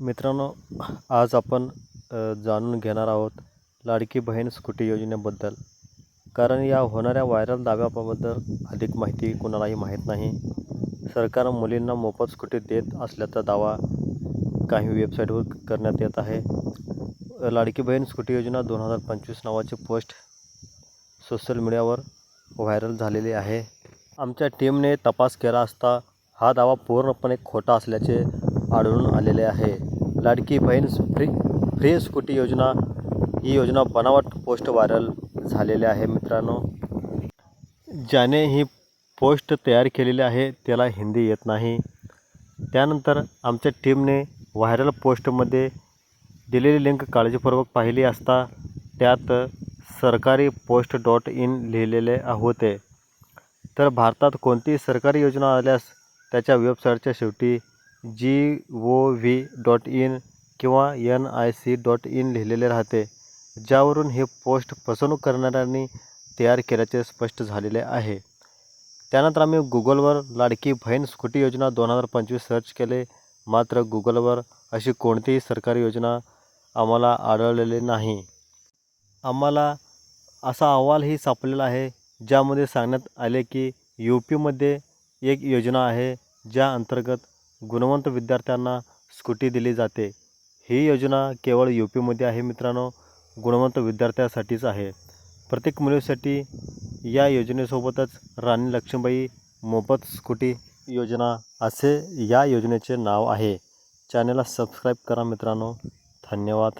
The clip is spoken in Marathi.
मित्रांनो आज आपण जाणून घेणार आहोत लाडकी बहीण स्कूटी योजनेबद्दल. कारण या होणाऱ्या व्हायरल दाव्याबद्दल अधिक माहिती कुणालाही माहीत नाही. सरकार मुलींना मोफत स्कूटी देत असल्याचा दावा काही वेबसाईटवर करण्यात येत आहे. लाडकी बहीण स्कूटी योजना दोन हजार पंचवीस नावाची पोस्ट सोशल मीडियावर व्हायरल झालेली आहे. आमच्या टीमने तपास केला असता हा दावा पूर्णपणे खोटा असल्याचे आढळून आलेले आहे. Ladki Bahin free free scooty योजना ही योजना बनावट पोस्ट व्हायरल झालेली आहे मित्रांनो. ज्याने ही पोस्ट तयार केलेली आहे त्याला हिंदी येत नाही. त्यानंतर आमच्या टीमने व्हायरल पोस्टमध्ये दिलेली लिंक काळजीपूर्वक पाहिली असता त्यात सरकारी पोस्ट डॉट इन लिहिलेले होते. तर भारतात कोणतीही सरकारी योजना आल्यास त्याच्या वेबसाईटच्या शेवटी G O V dot in किंवा N I C dot in लिहिलेले राहते ज्यावरून हे पोस्ट फसवणूक करणाऱ्यांनी तयार केल्याचे स्पष्ट झालेले आहे. त्यानंतर आम्ही गुगलवर लाडकी बहीण स्कूटी योजना दोन हजार पंचवीस सर्च केले. मात्र गुगलवर अशी कोणतीही सरकारी योजना आम्हाला आढळलेली नाही. आम्हाला असा अहवालही सापडलेला आहे ज्यामध्ये सांगण्यात आले की यू पीमध्ये एक योजना आहे ज्या अंतर्गत गुणवंत विद्यार्थ्यांना स्कूटी दिली जाते. ही योजना केवळ यू पीमध्ये आहे मित्रांनो गुणवंत विद्यार्थ्यासाठीच आहे. प्रत्येक मुलीसाठी या योजनेसोबतच राणी लक्ष्मीबाई मोफत स्कूटी योजना असे या योजनेचे नाव आहे. चॅनलला सबस्क्राईब करा मित्रांनो. धन्यवाद.